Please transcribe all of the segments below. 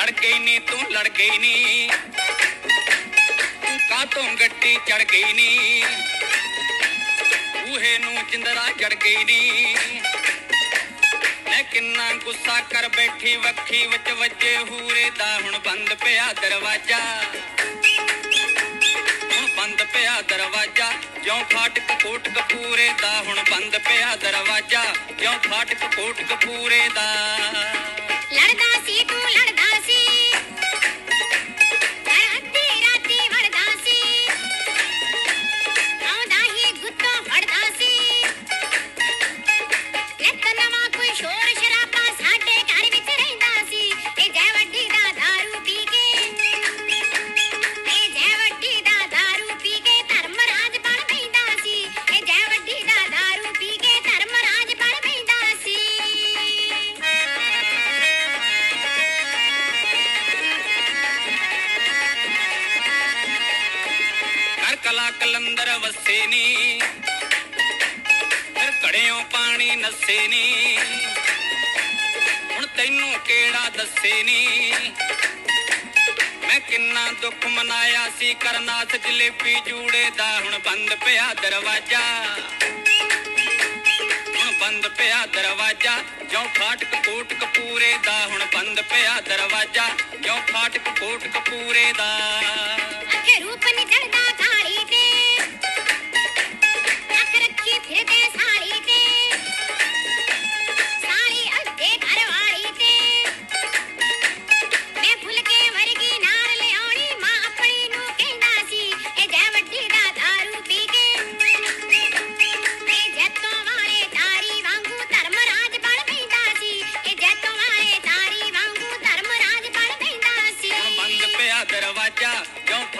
ਲੜ ਗਈ ਨੀ, ਤੂੰ ਲੜ ਗਈ ਨੀ। ਤੂੰ ਕਾਤੋਂ ਗੱਡੀ ਚੜ ਗਈ ਨੀ। ਬੂਹੇ ਨੂੰ ਜਿੰਦਰਾ ਜੜ ਗਈ ਨੀ। ਮੈਂ ਕਿੰਨਾ ਗੁੱਸਾ ਕਰ ਬੈਠੀ ਵੱਖੀ ਵਿੱਚ ਵੱਜੇ ਹੂਰੇ ਦਾ ਹੁਣ ਬੰਦ ਪਿਆ ਦਰਵਾਜ਼ਾ। ਹੁਣ ਬੰਦ ਪਿਆ ਦਰਵਾਜ਼ਾ। ਜਿਉਂ ਫਾਟਕ ਕੋਟ ਕਪੂਰੇ ਦਾ ਹੁਣ ਬੰਦ ਪਿਆ ਦਰਵਾਜ਼ਾ। ਜਿਉਂ ਫਾਟਕ ਕੋਟ ਕਪੂਰੇ ਦਾ। ਕਲਾ ਕਲੰਦਰ ਵਸੇ ਨੀ। ਫਿਰ ਘੜਿਓਂ ਪਾਣੀ ਨਸੇ ਨੀ। ਹੁਣ ਤੈਨੂੰ ਕਿਹੜਾ ਦੱਸੇ ਨੀ। ਮੈਂ ਕਿੰਨਾ ਦੁੱਖ ਮਨਾਇਆ ਸੀ, ਕਰਨਾਥ ਜਲੇਬੀ ਜੂੜੇ ਦਾ ਹੁਣ ਬੰਦ ਪਿਆ ਦਰਵਾਜ਼ਾ। ਹੁਣ ਬੰਦ ਪਿਆ ਦਰਵਾਜ਼ਾ, ਜਿਉਂ ਫਾਟਕ ਕੋਟ ਕਪੂਰੇ ਦਾ ਹੁਣ ਬੰਦ ਪਿਆ ਦਰਵਾਜ਼ਾ, ਜਿਉਂ ਫਾਟਕ ਕੋਟ ਕਪੂਰੇ ਦਾ।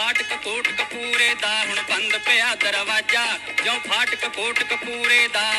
ਫਾਟਕ ਕੋਟ ਕਪੂਰੇ ਦਾ। ਹੁਣ ਬੰਦ ਪਿਆ ਦਰਵਾਜ਼ਾ ਜਿਉਂ ਫਾਟਕ ਕੋਟ ਕਪੂਰੇ ਦਾ।